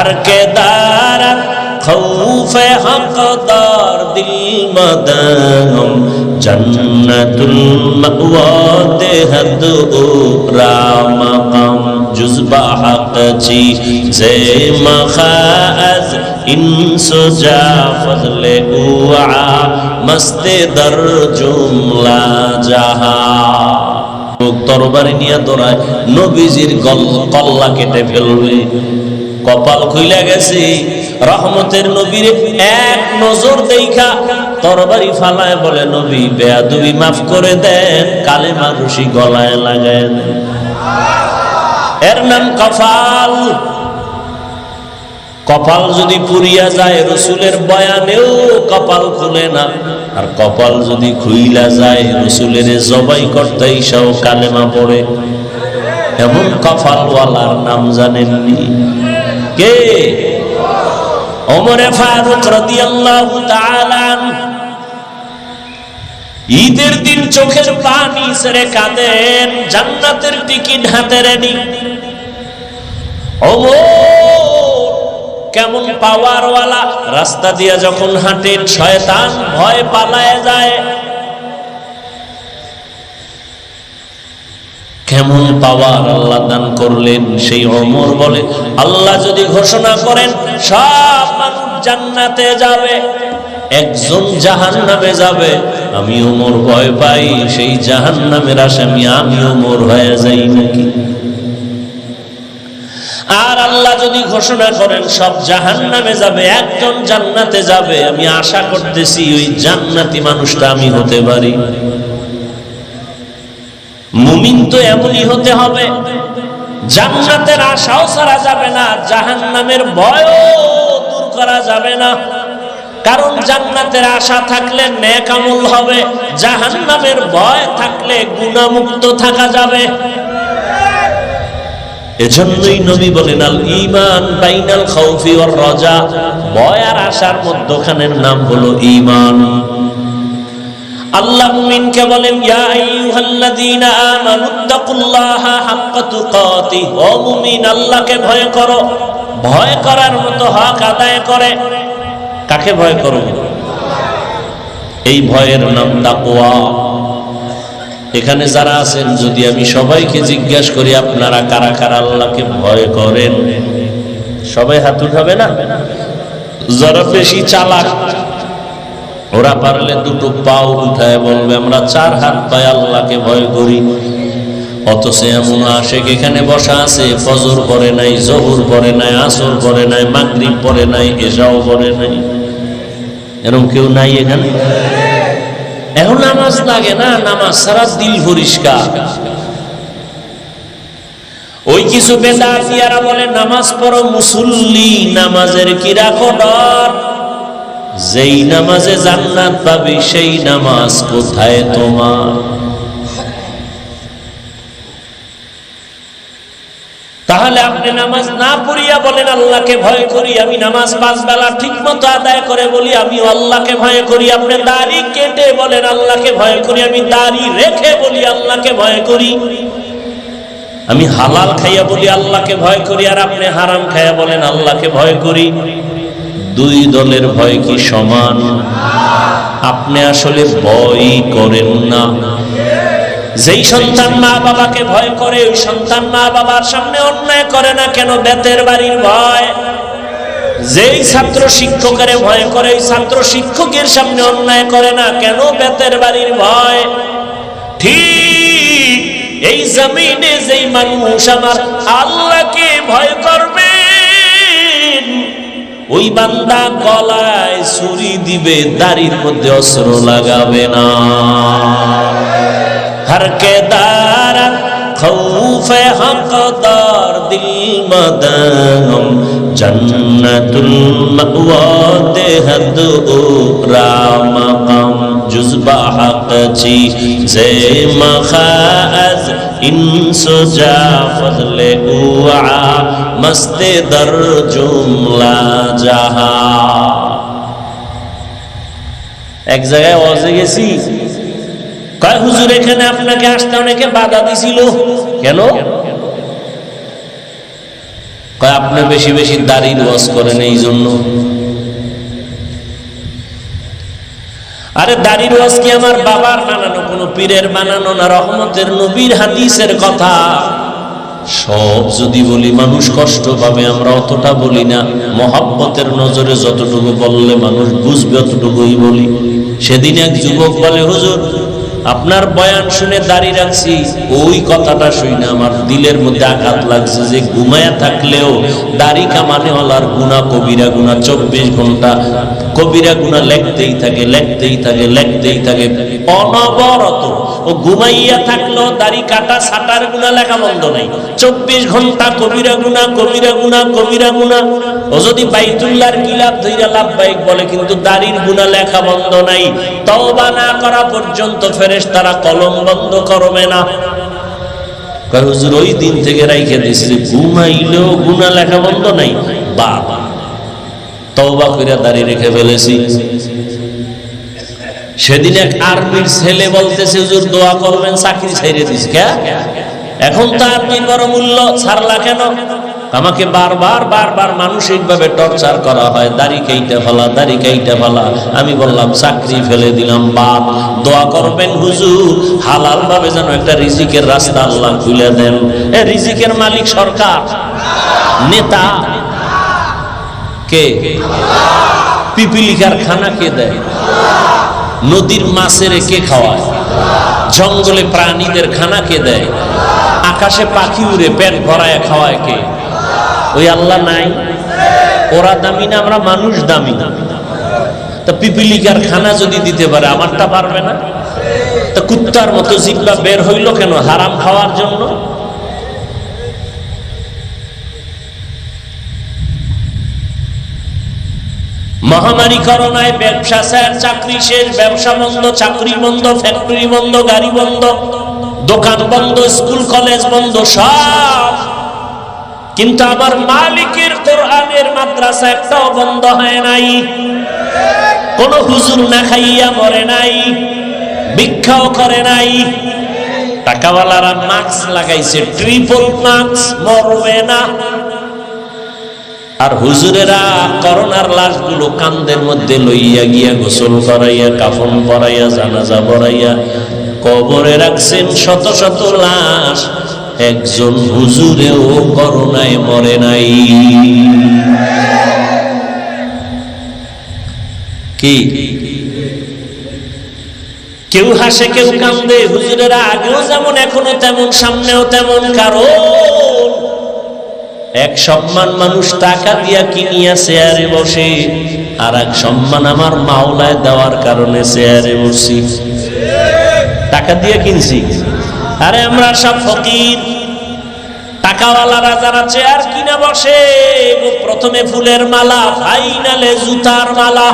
ہر کے دار خوف حق دار دل مدہم جنت المقوات حد اوپرا مقام جزبہ حق چی زیم خائز انس جا فضل اوعا مست در جملہ جہا তরবারি নিয়ে তোরা নবীজির কল্লা কেটে ফেলবে কপাল খুইলা গেছে। রহমতের নবীর এক নজর দেখা তরবারি ফালায় বলে, নবী, বেয়াদুবি মাফ করে দেন কালে মানুষই গলায় লাগায় দেন। এর নাম কপাল। কপাল যদি পুরিয়া যায়, রসুলের বয়ানেও কপাল খুলে না। আর কপাল যদি খুইলা যায়, রসুলের জবাই করতে ইসাও কালেমা পড়ে। এমন কপালওয়ালার নাম জানেননি। কে? ওমরে ফারুক রাদিয়াল্লাহু তাআলা ঈদের দিন চোখের পানি ছেড়ে কাঁদেন, জান্নাতের টিকিট হাতে রেডি কেমন পাওয়ারওয়ালা, রাস্তা দিয়া যখন হাঁটে, শয়তান ভয় পালায় যায়। কেমন পাওয়ার আল্লাহ দান করলেন? সেই অমর বলে, আল্লাহ যদি ঘোষণা করেন, সব মানুষ জান্নাতে যাবে, একজন জাহান নামে যাবে। আমি ওমর ভয় পাই, সেই জাহান নামের আসামি আমি ওমর হয়ে যাই নাকি? আর আল্লাহ যদি ঘোষণা করেন, সব জাহান নামে যাবে, একজন জান্নাতে যাবে, আমি আশা করতেছি ওই জান্নাতি মানুষটা আমি হতে পারি। মুমিন তো এমনই হতে হবে। জান্নাতের আশাও ছাড়া যাবে না জাহান নামের ভয়ও দূর করা যাবে না। কারণ জান্নাতের আশা থাকলে নেক আমল হবে জাহান নামের ভয় থাকলে গুণামুক্ত থাকা যাবে। এজন্যই নবী বলেন, আল ইমান বাইনাল খাউফি ওয়ার রাজা। ভয় আর আশার মধ্যখানের নাম হলো ঈমান। আল্লাহ মুমিনকে বলেন, ইয়া আইয়ুহাল্লাযীনা আমানুত্তাকুল্লাহা হাক্কা তুকাতিহ, ও মুমিন, আল্লাহকে ভয় করো। ভয় করার মতো হক আদায় করে। কাকে ভয় করো? এই ভয়ের নাম তাকওয়া। এখানে যারা আছেন, যদি আমি সবাইকে জিজ্ঞেস করি, আপনারা কারা কারা আল্লাহকে ভয় করেন? সবাই হাত উঠাবে না? যারা বেশি চালাক ওরা পারলে দুটো পাও উঠায় বলবে, আমরা চার হাত পায়ে আল্লাহকে ভয় করি। অথচ এমন আশেক এখানে বসা আছে, ফজর পরে নাই, জহুর পরে নাই, আসর পরে নাই, মাগরিব পরে নাই এসাও পরে নাই। এরকম কেউ নাই এখানে? এখন নামাজ লাগে না, নামাজ সারা দিল পরিষ্কার। ওই কিছু বেদাতিয়ারা বলে, নামাজ পড়ো মুসল্লি, নামাজের কি রাখো যেই নামাজে জান্নাত পাবি, সেই নামাজ কোথায় তোমার? তাহলে আপনি নামাজ না পড়িয়া বলেন, আল্লাহকে ভয় করি, আমি নামাজ পাঁচ বেলা ঠিক মতো আদায় করে বলি আমি আল্লাহকে ভয় করি। আপনি দাড়ি কেটে বলেন, আল্লাহকে ভয় করি, আমি দাড়ি রেখে বলি, আল্লাহকে ভয় করি। আমি হালাল খাইয়া বলি, আল্লাহকে ভয় করি, আর আপনি হারাম খাইয়া বলেন, আল্লাহকে ভয় করি। দুই দলের ভয় কি সমান? আপনি আসলে ভয় করেন না। যেই সন্তান মা বাবাকে ভয় করে, ওই সন্তান মা বাবার সামনে অন্যায় করে না কেন? বেতের বাড়ির ভয়। যেই ছাত্র শিক্ষকের ভয় করে, ওই ছাত্র শিক্ষকের সামনে অন্যায় করে না কেন? বেতের বাড়ির ভয়। ঠিক এই জমিনে যেই মানুষ আমার আল্লাহকে ভয় করবে ওই বান্দা কলায় ছুরি দিবে, দাড়ির মধ্যে অস্ত্র লাগাবে না। হারকে দারা খৌফে হক দর দিল মদম, জন্নতুল মাওয়া দেহদ ও রামা با حق چی؟ زی مخاز ان سجا فضل اوعا, مست در এক জায়গায় ওয়াজে গেছি কয় হুজুর এখানে আপনাকে আসতে অনেকে বাধা দিছিল কেন কয় আপনি বেশি বেশি দাড়ি ওয়াজ করেন এই জন্য আরে দাড়ির ওয়াজ কি আমার বাবার বানানো? কোনো পীরের বানানো না রহমতের নবীর হাদিসের কথা? সব যদি বলি, মানুষ কষ্ট পাবে, আমরা অতটা বলি না। মহাব্বতের নজরে যতটুকু বললে মানুষ বুঝবে, অতটুকুই বলি। সেদিন এক যুবক বলে, হুজুর, আপনার বয়ান শুনে দাঁড়িয়ে রাখছি, ওই কথাটা শুনে আমার দিলের মধ্যে আঘাত লাগছে যে ঘুমায়া থাকলেও দাড়ি কামানেওয়ালার গুণা কবিরা গুণা চব্বিশ ঘণ্টা কবিরা গুণা লেখতেই থাকে লেখতেই থাকে লেখতেই থাকে। অনবরত ও ঘুমাইয়া থাকলেও দাড়ি কাটা সাটার গুণা লেখা বন্ধ নাই। চব্বিশ ঘণ্টা কবিরা গুণা কবিরা গুণা কবিরা গুণা। ও যদি বাইতুল্লাহর গিলাপ ধইরা লাভ বাইক বলে, কিন্তু দাড়ির গুণা লেখা বন্ধ নাই। তওবা না করা পর্যন্ত ফেরেশ তারা কলম বন্ধ করবে না। হুজুর, ওই দিন থেকে রাইখে যে ঘুমাইলেও গুণা লেখা বন্ধ নাই? বাবা তওবা কইরা দাঁড়িয়ে রেখে ফেলেছি। সেদিন এক আর্মির ছেলে বলতেছে, হুজুর, দোয়া করবেন, চাকরি ছেড়ে দিস এখন তো আর্মির বড় মূল্য, ছাড়লা কেন? আমাকে বারবার বারবার মানসিক ভাবে টর্চার করা হয়, দাড়ি কেইটা ফেলা, দাড়ি কেইটা ফেলা। আমি বললাম, চাকরি ফেলে দিলাম, বাপ, দোয়া করবেন, হুজুর। হালাল ভাবে যেন একটা রিজিকের রাস্তা আল্লাহ খুলে দেন। এ রিজিকের মালিক সরকার, নেতা। কে? পিপিলিকার খানা কে দেয়? নদীর মাছের কে খাওয়ায়? জঙ্গলে প্রাণীদের খানা কে দেয়? আকাশে পাখি উড়ে পেট ভরায় খাওয়ায় কে? ওই আল্লাহ নাই? ওরা দামি না, আমরা মানুষ দামি। তা পিপিলিকার খানা যদি দিতে পারে, আমারটা পারবে না? তা কুত্তার মতো জিব্বা বের হইল কেন? হারাম খাওয়ার জন্য? মহামারী করোনায় ব্যবসা স্যার, চাকরি শেষ, ব্যবসা বন্ধ, চাকরি বন্ধ ফ্যাক্টরি বন্ধ, গাড়ি বন্ধ, দোকান বন্ধ, স্কুল, কলেজ বন্ধ, সব। কিন্তু আমার মালিকের কোরআনের মাদ্রাসা একটাও বন্ধ হয় নাই। কোন হুজুর না খাইয়া মরে নাই, ভিক্ষাও করে নাই। টাকাওয়ালারা মাস্ক লাগাইছে ট্রিপল মাস্ক মরবে না। আর হুজুরেরা করোনার লাশগুলো কান্দের মধ্যে লইয়া গিয়া গোসল করাইয়া, কাফন পরাইয়া, জানাজা পরাইয়া কবরে রাখছেন শত শত লাশ। একজন হুজুরেও করোনায় মরে নাই। কি? কেউ হাসে, কেউ কান্দে। হুজুরেরা আগেও যেমন, এখনও তেমন, সামনেও তেমন কারণ এক সম্মান মানুষ টাকা দিয়া কিনিয়া চেয়ারে বসে আর এক সম্মান আমার মাওলায় দেওয়ার কারণে চেয়ারে বসি। টাকা দিয়ে কিনছি। আরে আমরা সব ফকির। টাকাওয়ালারা যারা চেয়ার কিনা বসে প্রথমে ফুলের মালা, ফাইনালে জুতার মালা।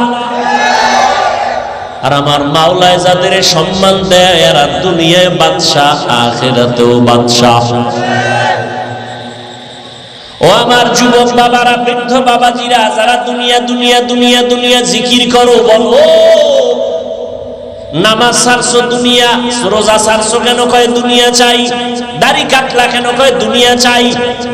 আর আমার মাওলায় যাদের সম্মান দেয়, এরা দুনিয়ায় বাদশাহ, আখেরাতেও বাদশাহ। ও আমার যুবক বাবারা, বৃদ্ধ বাবাজিরা, যারা দুনিয়া দুনিয়া দুনিয়া দুনিয়া জিকির করো, বলো। নামাজ সারছো দুনিয়া, রোজা সারছো কেন কয় দুনিয়া চাই? দাড়ি কাটলা কেন কয় দুনিয়া চাই?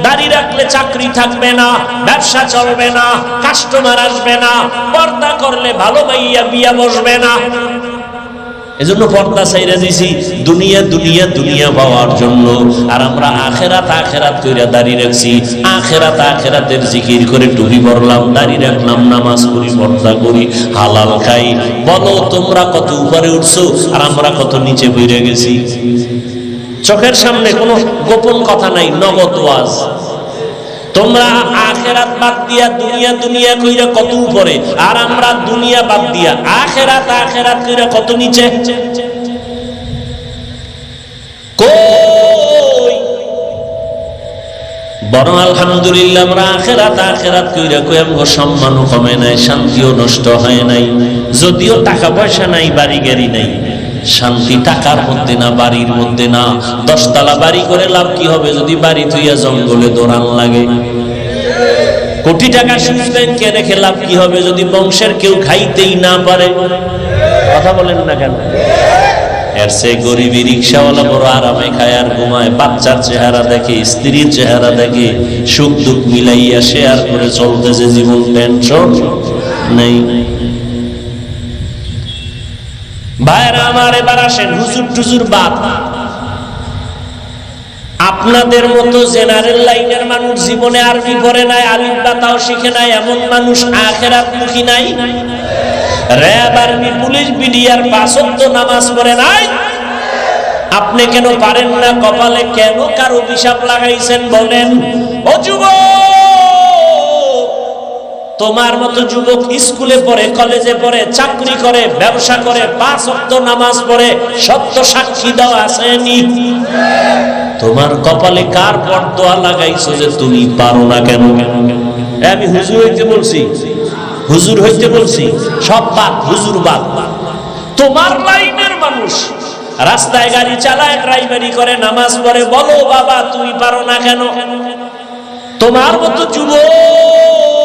দাড়ি রাখলে চাকরি থাকবে না, ব্যবসা চলবে না কাস্টমার আসবে না, পর্দা করলে ভালো ভাইয়া বিয়া বসবে না। এজন্য পর্দা সাইরা দিছি, দুনিয়া দুনিয়া দুনিয়া পাওয়ার জন্য। আর আমরা আখেরাত আখেরাত কইরা দাঁড়িয়ে রাখছি। আখেরাত, আখেরাতের জিকির করে টুপি পরলাম, দাঁড়িয়ে রাখলাম, নামাজ করি পর্দা করি, হালাল খাই। বলো, তোমরা কত উপরে উঠছো আর আমরা কত নিচে বইরে গেছি? চোখের সামনে কোনো গোপন কথা নাই, নগদ ওয়াজ। তোমরা আখেরাত বাদ দিয়া দুনিয়া দুনিয়া কইরা কত উপরে, আর আমরা দুনিয়া বাদ দিয়া আখেরাত আখেরাত কইরা কত নিচে? বরং আলহামদুলিল্লাহ আমরা আখেরাত আখেরাত কইরা কই, আমগো সম্মানও কমে নাই, শান্তিও নষ্ট হয় নাই, যদিও টাকা পয়সা নাই, বাড়ি গাড়ি নাই। শান্তি টাকার মধ্যে না, বাড়ির মধ্যে না। দশতলা বাড়ি করে লাভ কি হবে যদি বাড়ি থইয়া জঙ্গলে দৌড়ান লাগে? কোটি টাকা সুইস ব্যাংকে রেখে লাভ কি হবে যদি বংশের কেউ খাইতেই না পারে? কথা বলেন না কেন? স্ত্রীর চেহারা দেখে, সুখ দুঃখ মিলাইয়া শেয়ার করে চলতেছে জীবন। টেনশন নেই। ভাইরা আমার এবার আসেন, হুজুর টুজুর বাদ আপনাদের মতো জেনারেল লাইনের মানুষ জীবনে আরবি পড়ে নাই, আলিফ বাতাও শিখে নাই, এমন মানুষ আখেরাত মুখী নাই। র্যাব আর্মি পুলিশ, বিডিআর পাঁচত্ব নামাজ পড়ে নাই। আপনি কেন পারেন না? কপালে কেন কার অভিশাপ লাগাইছেন বলেন? ও যুবক! তোমার মতো যুবক স্কুলে পড়ে কলেজে পড়ে চাকরি করে ব্যবসা করে পাঁচ অক্ত নামাজ পড়ে সত্য সাক্ষী দেওয়া আসেনি তোমার কপালে কার পর্দোয়া লাগাইছো যে তুমি পারো না কেন? এ, আমি হুজুর হইতে বলছি। হুজুর হইতে বলছি সব বাদ হুজুর বাদ। তোমার লাইনের মানুষ রাস্তায় গাড়ি চালায় ড্রাইভারি করে নামাজ পড়ে বলো বাবা তুমি পারো না কেন? তোমার মতো যুবক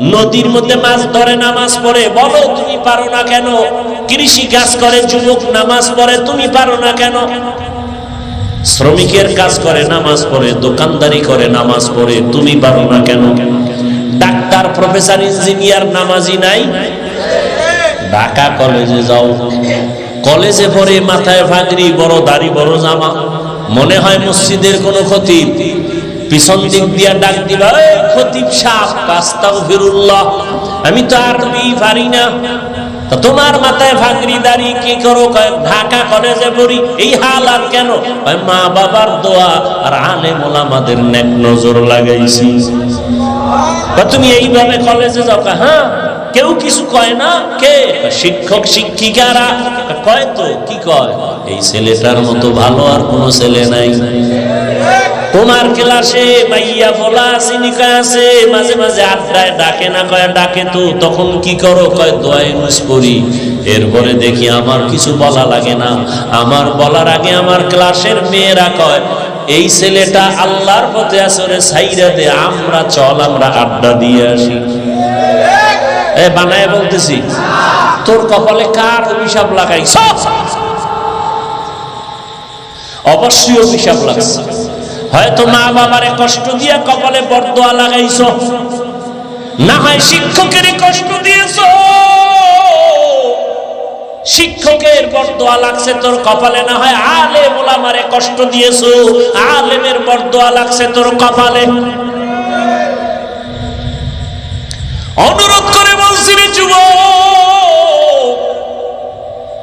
নদীর মধ্যে মাছ ধরে, নামাজ পড়ে। বলো, তুমি পারো না কেন? কৃষি কাজ করে, যুবক নামাজ পড়ে, তুমি পারো না কেন? শ্রমিকের কাজ করে, নামাজ পড়ে। দোকানদারি করে, নামাজ পড়ে, তুমি পারো না কেন? ডাক্তার, প্রফেসর, ইঞ্জিনিয়ার, নামাজি নাই? ঢাকা কলেজে যাও। কলেজে পড়ে, মাথায় ভাগরি, বড় দাড়ি, বড় জামা। মনে হয় মসজিদের কোনো ক্ষতি। পিছন দিক দিয়া ডাক "এই খতিব সাহ আস্তাগফিরুল্লাহ, আমি তো আরবি পারি না। তোমার মাথায় ভাগরি দাড়ি কি করো? ঢাকা কলেজে পড়ি, এই হাল আর কেন? মা বাবার দোয়া আর আলে মোলামাদের নেক নজর লাগাইছি। তুমি এইভাবে কলেজে যাও? হ্যাঁ কেউ কিছু কয় না? কে? শিক্ষক, শিক্ষিকারা। কয় তো, কি কয়? এই ছেলেটার মতো ভালো আর কোনো ছেলে নাই। তোমার ক্লাসে মাইয়া বলা সিনিকা আছে, মাঝে মাঝে আড্ডায় ডাকে না কয়, ডাকে তো, তখন কি করো? কয় দোয়া ইউজ করি এরপরে দেখি আমার কিছু বলা লাগে না। আমার বলার আগে আমার ক্লাসের মেয়েরা কয়, এই ছেলেটা আল্লাহর পথে আসরে সাইরা দে, আমরা চল, আমরা আড্ডা দিয়ে আসি। এ, বানায় বলতেছি, তোর কপালে কার অভিশাপ লাগাইছ? অবশ্যই অভিশাপ লাগছে হয়তো মা বাবারে কষ্ট দিয়া কপালে বরদোয়া লাগাইছ। না হয় শিক্ষকের কষ্ট দিয়েছ। শিক্ষকের বরদোয়া লাগছে তোর কপালে, না হয় আলে মোলামারে কষ্ট দিয়েছ। আলেমের বরদোয়া লাগছে তোর কপালে। অনুরোধ করে বলছি যুবক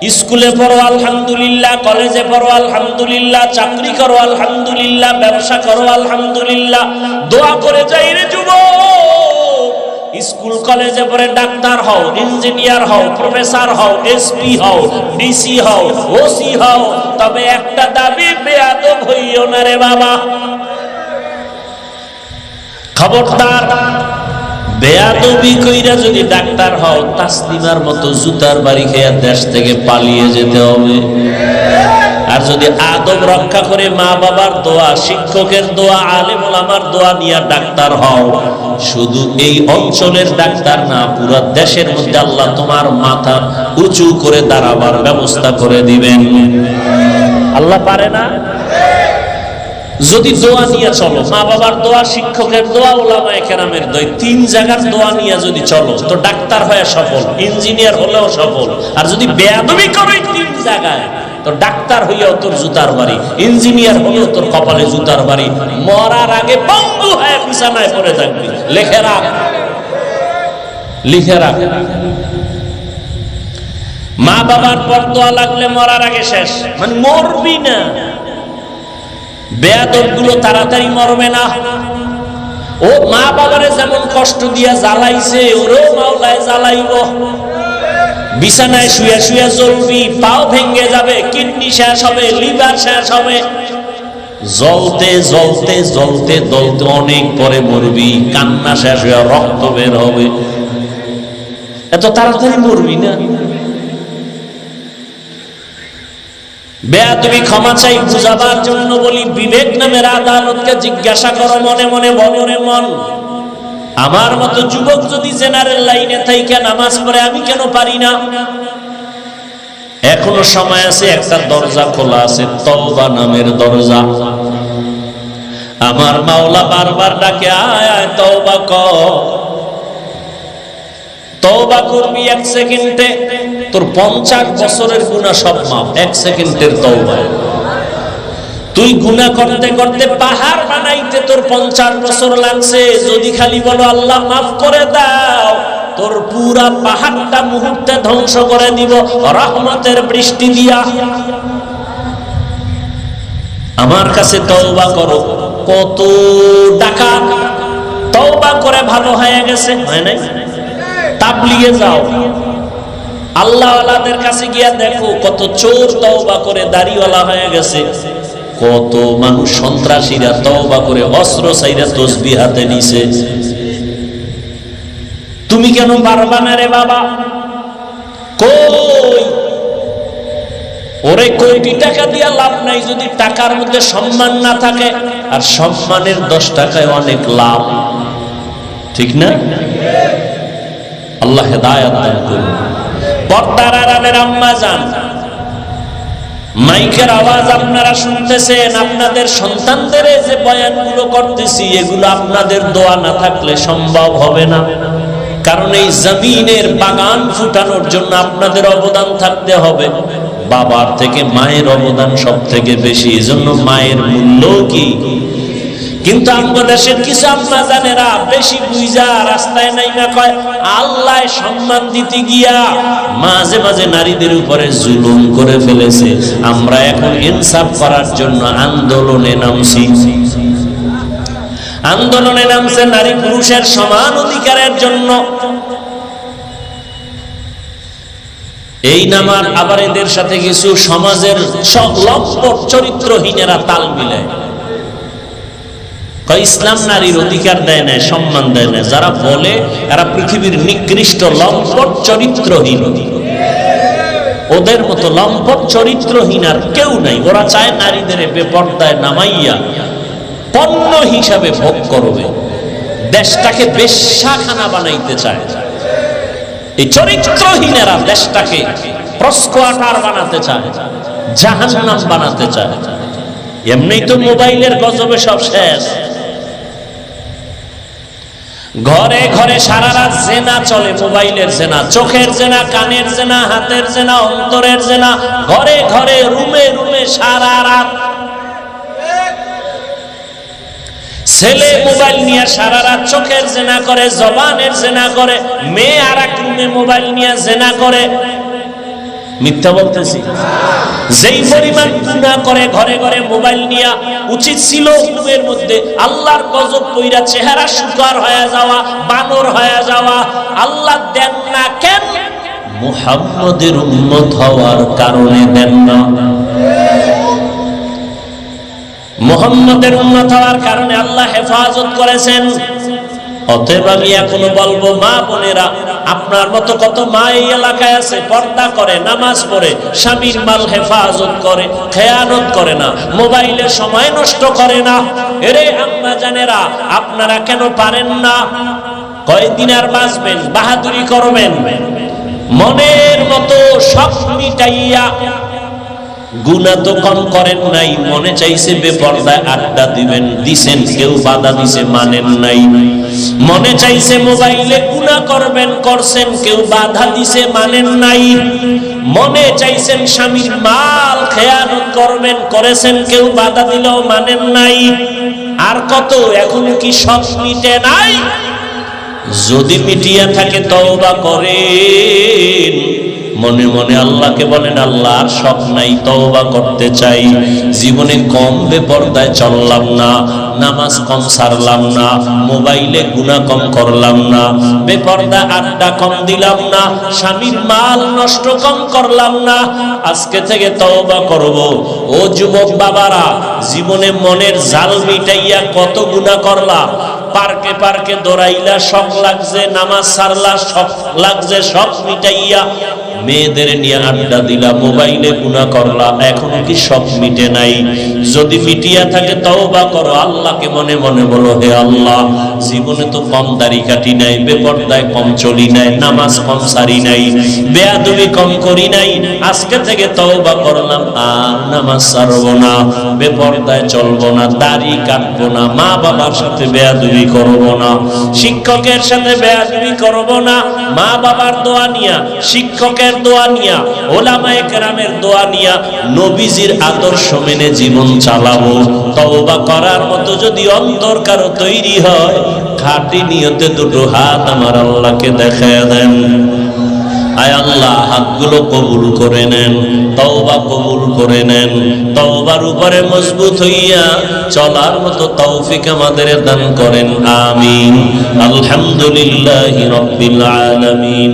স্কুলে পড়ো, আলহামদুলিল্লাহ। কলেজে পড়ো, আলহামদুলিল্লাহ। চাকরি করো, আলহামদুলিল্লাহ। ব্যবসা করো, আলহামদুলিল্লাহ। দোয়া করে যাই রে যুব স্কুল, কলেজে পড়ে ডাক্তার হও, ইঞ্জিনিয়ার হও, প্রফেসর হও, এসপি হও, ডিসি হও, ওসি হও। তবে একটা দাবি, বেয়াদব হইও না রে বাবা। খবরদার। বেয়াদবি কইরা যদি ডাক্তার হও, তাসলিমার মতো জুতার বাড়ি খেয়ে দেশ থেকে পালিয়ে যেতে হবে। আর যদি আদব রক্ষা করে মা বাবার দোয়া, শিক্ষকের দোয়া, আলেম ওলামার দোয়া নিয়ে ডাক্তার হও, শুধু এই অঞ্চলের ডাক্তার না, পুরো দেশের মধ্যে আল্লাহ তোমার মাথা উঁচু করে দাঁড়াবার ব্যবস্থা করে দিবেন। আল্লাহ পারে না? যদি দোয়া নিয়ে চলো, মা বাবার দোয়া, শিক্ষকের দোয়া, ওলামায়ে কেরামের তিন জায়গার দোয়া নিয়ে যদি চলো, তো ডাক্তার হয়ে সফল, ইঞ্জিনিয়ার হলেও সফল, আর যদি বেয়াদবি করো তিন জায়গায়, তো ডাক্তার হইয়াও তোর জুতার বাড়ি, ইঞ্জিনিয়ার হলেও তোর কপালে জুতার বাড়ি, মরার আগে বঙ্গু হয়ে বিছানায় পড়ে থাকবি, লেখে রাখ, লিখে রাখ। মা বাবার পর দোয়া লাগলে মরার আগে শেষ মানে মরবি না। বেয়াদবগুলো তাড়াতাড়ি মরবে না। ও মা বাবারে যেমন কষ্ট দিয়া জ্বালাইছে, ওরও মাওলায় জ্বালাইব। বিছানায় শুয়ে শুয়ে জ্বলবি, পাও ভেঙে যাবে, কিডনি শেষ হবে, লিভার শেষ হবে। জলতে জ্বলতে জ্বলতে দলতে অনেক পরে মরবি, কান্না শেষ হয়ে রক্ত বের হবে। এত তাড়াতাড়ি মরবি না? বেয়া, তুমি ক্ষমা চাই, বুঝাবার জন্য বলি, বিবেক নামের আদালতকে জিজ্ঞাসা করো, মনে মনে বলো রে মন। আমার মতো যুবক যদি জেনারেল লাইনে থাইকে নামাজ পড়ে, আমি কেন পারি না? এখনও সময় আছে, একটা দরজা খোলা আছে, তওবা নামের দরজা। আমার মাওলা বারবার ডাকে, আয় আয়, তওবা কর। তওবা করবি এক সেকেন্ডে। তোর পঞ্চাশ বছরের গুণা সব মাপ এক সেকেন্ডের তওবায়। তুই গুণা করতে করতে পাহাড় বানাইতে তোর পঞ্চাশ বছর লাগছে। যদি খালি বলো, আল্লাহ মাফ করে দাও। তোর পুরা পাহাড়টা মুহূর্তে ধ্বংস করে দিব, রহমতের বৃষ্টি দিয়া। আমার কাছে তওবা করো। কত টাকা তওবা করে ভালো হয়ে গেছে। হয় নাই? তাবলিগে যাও। আল্লাহওয়ালাদের কাছে গিয়া দেখো, কত চোর তওবা করে দাড়িওয়ালা হয়ে গেছে। কত মানুষ সন্ত্রাসীরা তওবা করে অস্ত্র চাইরা তসবি হাতে নিছে। তুমি কেন পারবা না রে বাবা? কই? ওরে কোটি টাকা দিয়া লাভ নাই যদি টাকার মধ্যে সম্মান না থাকে? আর সম্মানের দশ টাকায় অনেক লাভ। ঠিক না? আল্লাহ হেদায়াত দান করুন। মাইকের আওয়াজ আপনারা শুনতেছেন, আপনাদের সন্তানদের যে বয়ানগুলো করতেছি, এগুলো আপনাদের দোয়া না থাকলে সম্ভব হবে না। কারণ এই জমিনের বাগান ফুটানোর জন্য আপনাদের অবদান থাকতে হবে। বাবার থেকে মায়ের অবদান সব থেকে বেশি। এজন্য মায়ের মূল্য কি? কিন্তু আমাদের কিছু আম্মা জানেরা বেশি বুঝা রাস্তায় নাই না কয়, আল্লাহ সম্মান দিতে গিয়া মাঝে মাঝে নারীদের উপরে জুলুম করে ফেলেছে। আমরা এখন ইনসাফ করার জন্য আন্দোলনে নামছি। আন্দোলনে নামছে নারী পুরুষের সমান অধিকারের জন্য। এই নামার আবার এদের সাথে কিছু সমাজের লম্পট চরিত্রহীনেরা তাল মিলায়। ইসলাম নারীর অধিকার দেয় না সম্মান দেয় না যারা বলে, এরা পৃথিবীর নিকৃষ্ট লম্পট চরিত্রহীন। ওদের মতো লম্পট চরিত্রহীন আর কেউ নাই। ওরা চায় নারীদের বেপর্দায় নামাইয়া পণ্য হিসাবে ভোগ করবে। দেশটাকে বেশ্যাখানা বানাইতে চায়। এই চরিত্রহীনেরা দেশটাকে প্রস্কোয়াটার বানাতে চায়, জাহান্নাম বানাতে চায়। এমনি তো মোবাইলের গজবে সব শেষ। ঘরে ঘরে সারা রাত জেনা চলে, মোবাইলের জেনা, চোখের জেনা, কানের জেনা, হাতের জেনা, অন্তরের জেনা, ঘরে ঘরে, রুমে রুমে সারা রাত। ছেলে মোবাইল নিয়ে সারা রাত চোখের জেনা করে, জবানের জেনা করে, মেয়ে আর এক রুমে মোবাইল নিয়ে জেনা করে। মিথ্যা বলতেছি। যেই পরিমাণ গুণা করে ঘরে ঘরে মোবাইল নিয়া, উচিত ছিল ঘুমের মধ্যে আল্লাহর গজব কইরা চেহারা সুকার হয়ে যাওয়া, বানর হয়ে যাওয়া, আল্লাহ দেন না কেন? মুহাম্মদের উম্মত হওয়ার কারণে দেন না। মোহাম্মদের উন্নত হওয়ার কারণে আল্লাহ হেফাজত করেছেন। অতএব আমি এখনও বলব, মা বোনেরা, আপনার মতো কত মা এই এলাকায় আছে, পর্দা করে, নামাজ পড়ে, স্বামীর মাল হেফাজত করে, খেয়ানত করে না, মোবাইলে সময় নষ্ট করে না। এরে আম্মা জানেরা, আপনারা কেন পারেন না? কয়দিন আর বাঁচবেন, বাহাদুরি করবেন? মনের মতো সব মিটাইয়া গুনা তো কম করেন নাই, মনে চাইছে বেপর্দায় আড্ডা দিবেন, দিছেন, কেউ বাধা দিছে, মানেন নাই। মনে চাইছে মোবাইলে গুনা করবেন, করছেন, কেউ বাধা দিছে, মানেন নাই। মনে চাইছেন স্বামীর মাল খেয়ানত করবেন, করেছেন, কেউ বাধা দিলেও মানেন নাই। আর কত, এখন কি সব মিটে নাই? যদি মিটিয়া থাকে তওবা করেন। মনে মনে আল্লাহকে বলেন আল্লাহ আর সব নাই, তওবা করতে চাই। জীবনে কম বেপর্দায় চললাম না, নামাজ কম সারলাম না, মোবাইলে গুণা কম করলাম না বেপর্দা আড্ডা কম দিলাম না, স্বামীর মাল নষ্ট কম করলাম না। আজকে থেকে তওবা করব। ও যুবক বাবারা, জীবনে মনের জাল মিটাইয়া কত গুণা করলা পার্কে পার্কে দৌড়াইলা, শখ লাগছে, নামাজ সারলা, শখ লাগছে, সব মিটাইয়া মেয়েদের নিয়ে আড্ডা দিলা, মোবাইলে গুণা করলা, এখনও কি সব মিটে নাই? যদি মিটিয়া থাকে, তওবা করো, আল্লাহকে মনে মনে বলো, হে আল্লাহ, জীবনে তো কম দাড়ি কাটি নাই, বেপর্দায় কম চলি নাই, নামাজ কম সারি নাই, বেয়াদবি কম করি নাই, আজকে থেকে তাও বা করলাম, আর নামাজ সারবো না, বেপর্দায় চলবো না, দাড়ি কাটবো না মা বাবার সাথে বেয়াদবি করব না, শিক্ষকের সাথে বেয়াদবি করব না মা বাবার দোয়া নিয়া শিক্ষকের দোয়া নিয়া, ওলামায়ে কেরামের দোয়া নিয়া নবীজির আদর্শ মেনে জীবন চালাবো, তওবা করার মতো যদি অন্তর কারও তৈরি হয়, খাঁটি নিয়তে দুটো হাত আমার আল্লাহকে দেখায় দেন। আয় আল্লাহ, হাতগুলো কবুল করে নেন, তওবা কবুল করে নেন, তওবার উপরে মজবুত হইয়া চলার মতো তৌফিক আমাদের দান করেন, আমিন। আলহামদুলিল্লাহি রাব্বিল আলামিন।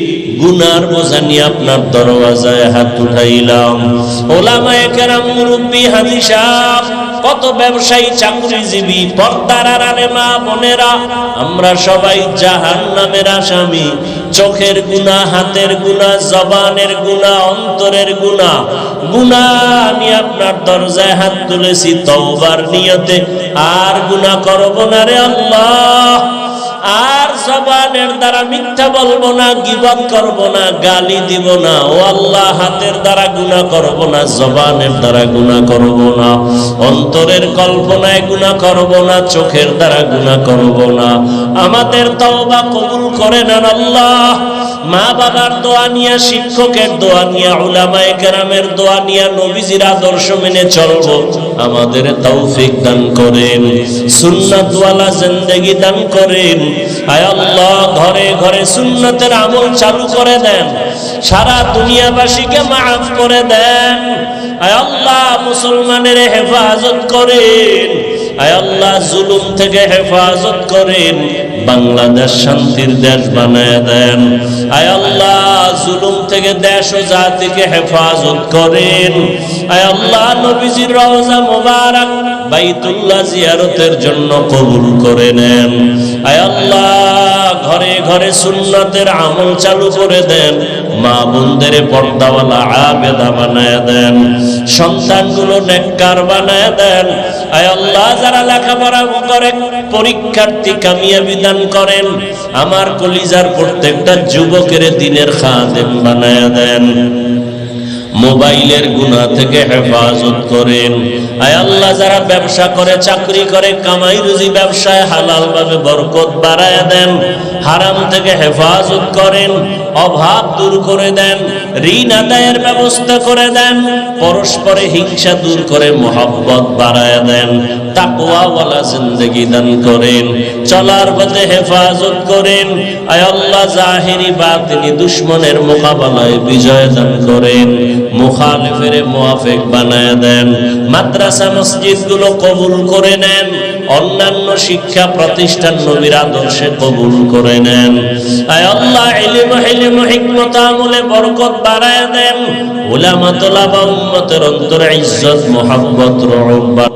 গুনার বোঝা নিয়ে আপনার দরওয়াজায় হাত উঠাইলাম। ওলামায়ে কেরাম, মুরব্বী হাজি সাহেব, কত ব্যবসায়ী, চাকরিজীবী, পর্দার আড়ালে মা বোনেরা, আমরা সবাই জাহান নামের আসামি। চোখের গুণা হাতের গুণা জবানের গুণা অন্তরের গুণা গুণা আমি আপনার দরজায় হাত তুলেছি তওবার নিয়তে। আর গুণা করব না রে আল্লাহ। আর জবানের দ্বারা মিথ্যা বলব না গিবত করব না, গালি দিব না, ও আল্লাহ হাতের দ্বারা গুনা করব না, জবানের দ্বারা গুনা করব না, অন্তরের কল্পনায় গুনা করব না, চোখের দ্বারা গুনা করব না। আমাদের তওবা কবুল করে না আল্লাহ। মা বাবার দোয়া নিয়া, শিক্ষকের দোয়া নিয়া, উলামায়ে কেরামের দোয়া নিয়া নবীজির আদর্শ মেনে চলবো। আমাদের তৌফিক দান করেন, সুন্নাতওয়ালা জিন্দেগি দান করেন। আয় আল্লাহ, ঘরে ঘরে সুন্নতের আমল চালু করে দেন। সারা দুনিয়াবাসীকে মাফ করে দেন। আয় আল্লাহ, মুসলমানের হেফাজত করেন। আয় আল্লাহ, জুলুম থেকে হেফাজত করেন। বাংলাদেশ শান্তির দেশ বানায় দেন। আয় আল্লাহ, জুলুম থেকে দেশ ও জাতিকে হেফাজত করেন। আয় আল্লাহ, নবীজির রওজা মোবারক বাইতুল্লাহ জিয়ারতের জন্য কবুল করে নেন। আয় আল্লাহ, ঘরে ঘরে সুন্নতের আমল চালু করে দেন। মা বোনদের পর্দাওয়ালা আবেদা বানায় দেন, সন্তানগুলো নেককার বানায় দেন। আল্লাহ, যারা লেখাপড়া করে, পরীক্ষার্থী কামিয়াবি দান করেন। আমার কলিজার প্রত্যেকটা যুবকের দিনের খাদেম বানায় দেন। মোবাইলের গুণা থেকে হেফাজত করেন। আয় আল্লাহ, যারা ব্যবসা করে, চাকরি করে, কামাই রুজি ব্যবসায় হালাল ভাবে বরকত বাড়ায় দেন। হারাম থেকে হেফাজত করেন। অভাব দূর করে দেন, ঋণ আদায়ের ব্যবস্থা করে দেন, পরস্পরে হিংসা দূর করে মোহাব্বত বাড়ায় দেন, তাকওয়াওয়ালা জিন্দগি দান করেন, চলার পথে হেফাজত করেন আল্লাহ জাহিরি বাতিনি দুশ্মনের মোকাবেলায় বিজয় দান করেন, মুখালিফের মুআফিক বানায় দেন, মাদ্রাসা মসজিদগুলো কবুল করে নেন অন্যান্য শিক্ষা প্রতিষ্ঠান নবীর আদর্শে কবুল করে নেন। আয় আল্লাহ, ইলম, হিলম, হিকমত, আমলে বরকত বাড়ায় দেন। উলামা তোলাবা উম্মতের অন্তরে ইজ্জত, মোহাম্মত রহম